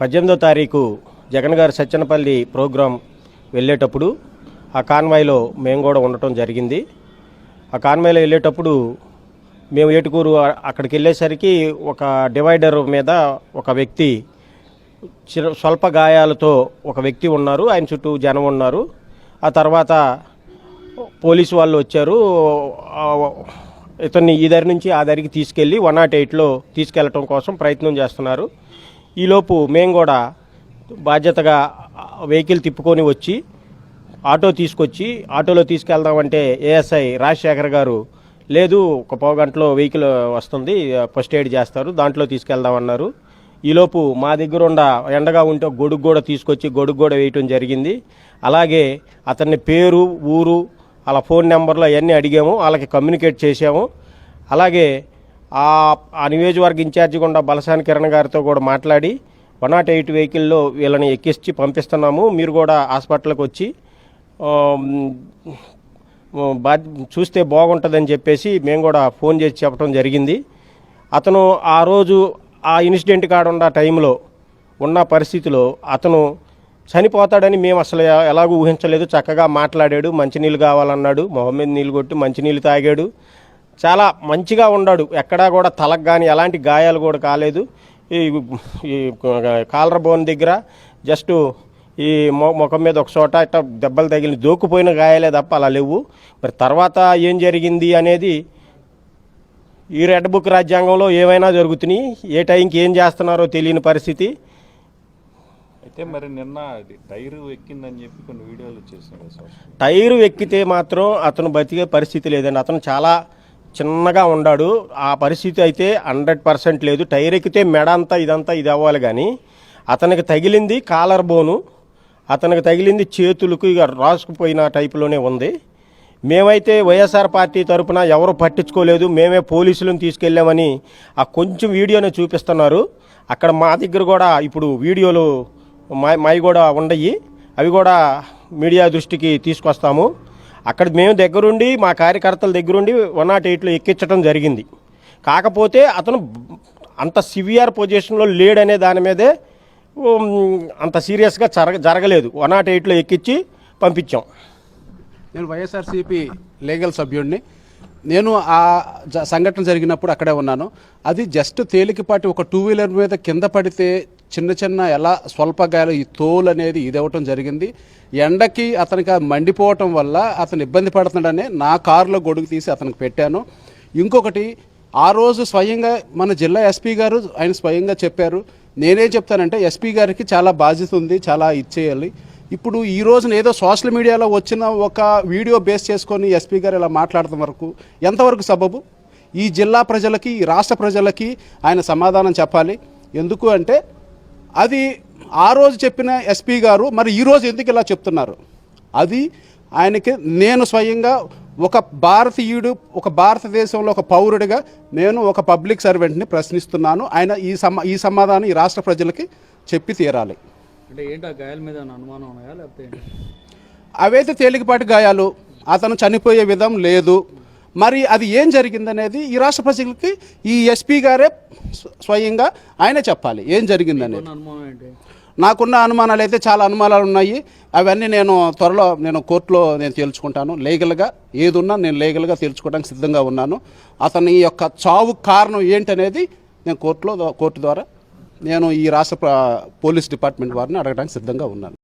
పద్దెనిమిదో తారీఖు జగన్ గారు సత్యనపల్లి ప్రోగ్రాం వెళ్ళేటప్పుడు ఆ కాన్వాయ్లో మేము కూడా ఉండటం జరిగింది. ఆ కాన్వాయ్లో వెళ్ళేటప్పుడు మేము ఏటుకూరు అక్కడికి వెళ్ళేసరికి ఒక డివైడర్ మీద ఒక వ్యక్తి చిర స్వల్ప గాయాలతో ఒక వ్యక్తి ఉన్నారు ఆయన చుట్టూ జనం ఉన్నారు. ఆ తర్వాత పోలీసు వాళ్ళు వచ్చారు. ఇతన్ని ఈ దారి నుంచి ఆ దారికి తీసుకెళ్ళి వన్ నాట్ ఎయిట్లో తీసుకెళ్ళటం కోసం ప్రయత్నం చేస్తున్నారు. ఈలోపు మేము కూడా బాధ్యతగా వెహికల్ తిప్పుకొని వచ్చి ఆటో తీసుకొచ్చి ఆటోలో తీసుకెళ్దామంటే ఏఎస్ఐ రాజశేఖర్ గారు లేదు ఒక పావు గంటలో వెహికల్ వస్తుంది ఫస్ట్ ఎయిడ్ చేస్తారు దాంట్లో తీసుకెళ్దామన్నారు. ఈలోపు మా దగ్గర ఉన్న ఎండగా ఉంటే గొడుగు కూడా తీసుకొచ్చి గొడుగు కూడా వేయటం జరిగింది. అలాగే అతన్ని పేరు ఊరు అలా ఫోన్ నెంబర్లు అవన్నీ అడిగాము వాళ్ళకి కమ్యూనికేట్ చేసాము అలాగే ఆ ఆ నియోజకవర్గ ఇన్ఛార్జి గుండా బలసాని కిరణ్ గారితో కూడా మాట్లాడి వన్ నాట్ ఎయిట్ వెహికల్లో వీళ్ళని ఎక్కించి పంపిస్తున్నాము. మీరు కూడా హాస్పిటల్కి వచ్చి బా చూస్తే బాగుంటుందని చెప్పేసి మేము కూడా ఫోన్ చేసి చెప్పడం జరిగింది. అతను ఆ రోజు ఆ ఇన్సిడెంట్ కాడున్న టైంలో ఉన్న పరిస్థితిలో అతను చనిపోతాడని మేము అసలు ఎలాగూ ఊహించలేదు. చక్కగా మాట్లాడాడు. మంచినీళ్ళు కావాలన్నాడు. మొహమ్మద్ నీళ్ళు కొట్టి మంచినీళ్ళు తాగాడు. చాలా మంచిగా ఉన్నాడు ఎక్కడా కూడా తలకు కానీ ఎలాంటి గాయాలు కూడా కాలేదు. ఈ ఈ కాలర్ బోన్ దగ్గర జస్ట్ ఈ ముఖం మీద ఒక చోట ఇట్లా దెబ్బలు తగిలి దూకుపోయిన గాయాలే తప్ప అలా లేవు. మరి తర్వాత ఏం జరిగింది అనేది ఈ రెడ్ బుక్ రాజ్యాంగంలో ఏవైనా జరుగుతున్నాయి ఏ టైంకి ఏం చేస్తున్నారో తెలియని పరిస్థితి. అయితే మరి నిన్న టైరు ఎక్కిందని చెప్పి కొన్ని వీడియోలు వచ్చేసినాయి టైరు ఎక్కితే మాత్రం అతను బతికే పరిస్థితి లేదండి. అతను చాలా చిన్నగా ఉన్నాడు ఆ పరిస్థితి అయితే హండ్రెడ్ పర్సెంట్ లేదు. టైర్ ఎక్కితే మెడ అంతా ఇదంతా ఇది అవ్వాలి కానీ అతనికి తగిలింది కాలర్ బోను. అతనికి తగిలింది చేతులకు ఇక రాసుకుపోయిన టైపులోనే ఉంది. మేమైతే వైఎస్ఆర్ పార్టీ తరపున ఎవరు పట్టించుకోలేదు. మేమే పోలీసులను తీసుకెళ్ళామని ఆ కొంచెం వీడియోనే చూపిస్తున్నారు. అక్కడ మా దగ్గర కూడా ఇప్పుడు వీడియోలు మా మావి కూడా ఉండయి. అవి కూడా మీడియా దృష్టికి తీసుకొస్తాము. అక్కడ మేము దగ్గరుండి మా కార్యకర్తల దగ్గరుండి వన్ నాట్ ఎయిట్లో ఎక్కించడం జరిగింది. కాకపోతే అతను అంత సివియర్ పొజిషన్లో లేడనే దాని మీదే అంత సీరియస్గా జరగ జరగలేదు. వన్ నాట్ ఎయిట్లో ఎక్కించి పంపించాం. నేను వైఎస్ఆర్సీపీ లీగల్ సభ్యుడిని. నేను ఆ జ- సంఘటన జరిగినప్పుడు అక్కడే ఉన్నాను. అది జస్ట్ తేలికపాటి ఒక టూ వీలర్ మీద కింద పడితే చిన్న చిన్న ఎలా స్వల్ప గాయాలు ఈ తోలు అనేది ఇదవటం జరిగింది. ఎండకి అతనికి మండిపోవటం వల్ల అతను ఇబ్బంది పడుతున్నాడని నా కారులో గొడుగు తీసి అతనికి పెట్టాను. ఇంకొకటి ఆ రోజు స్వయంగా మన జిల్లా ఎస్పీ గారు ఆయన స్వయంగా చెప్పారు. నేనేం చెప్తానంటే ఎస్పీ గారికి చాలా బాధ్యత ఉంది చాలా ఇచ్చేయాలి. ఇప్పుడు ఈ రోజున ఏదో సోషల్ మీడియాలో వచ్చిన ఒక వీడియో బేస్ చేసుకొని ఎస్పీ గారు ఇలా మాట్లాడటం వరకు ఎంతవరకు సబబు? ఈ జిల్లా ప్రజలకి ఈ రాష్ట్ర ప్రజలకి ఆయన సమాధానం చెప్పాలి. ఎందుకు అంటే అది ఆ రోజు చెప్పిన ఎస్పీ గారు మరి ఈ రోజు ఎందుకు ఇలా చెప్తున్నారు? అది ఆయనకి నేను స్వయంగా ఒక భారతీయుడు ఒక భారతదేశంలో ఒక పౌరుడిగా నేను ఒక పబ్లిక్ సర్వెంట్ని ప్రశ్నిస్తున్నాను. ఆయన ఈ సమా ఈ సమాధానం ఈ రాష్ట్ర ప్రజలకి చెప్పి తీరాలి. అంటే ఏంటి ఆ గాయాల మీద అనుమానం ఉన్నాయా? లేకపోతే? అవైతే తేలికపాటి గాయాలు అతను చనిపోయే విధం లేదు. మరి అది ఏం జరిగిందనేది ఈ రాష్ట్ర ప్రజలకి ఈ ఎస్పీ గారే స్వయంగా ఆయనే చెప్పాలి ఏం జరిగిందనేది. ఏంటి? నాకున్న అనుమానాలు అయితే చాలా అనుమానాలు ఉన్నాయి. అవన్నీ నేను త్వరలో నేను కోర్టులో నేను తేల్చుకుంటాను. లీగల్గా ఏది ఉన్నా నేను లీగల్గా తేల్చుకోవడానికి సిద్ధంగా ఉన్నాను. అతని యొక్క చావు కారణం ఏంటనేది నేను కోర్టులో కోర్టు ద్వారా నేను ఈ రాష్ట్ర పోలీస్ డిపార్ట్మెంట్ వారిని అడగడానికి సిద్ధంగా ఉన్నాను.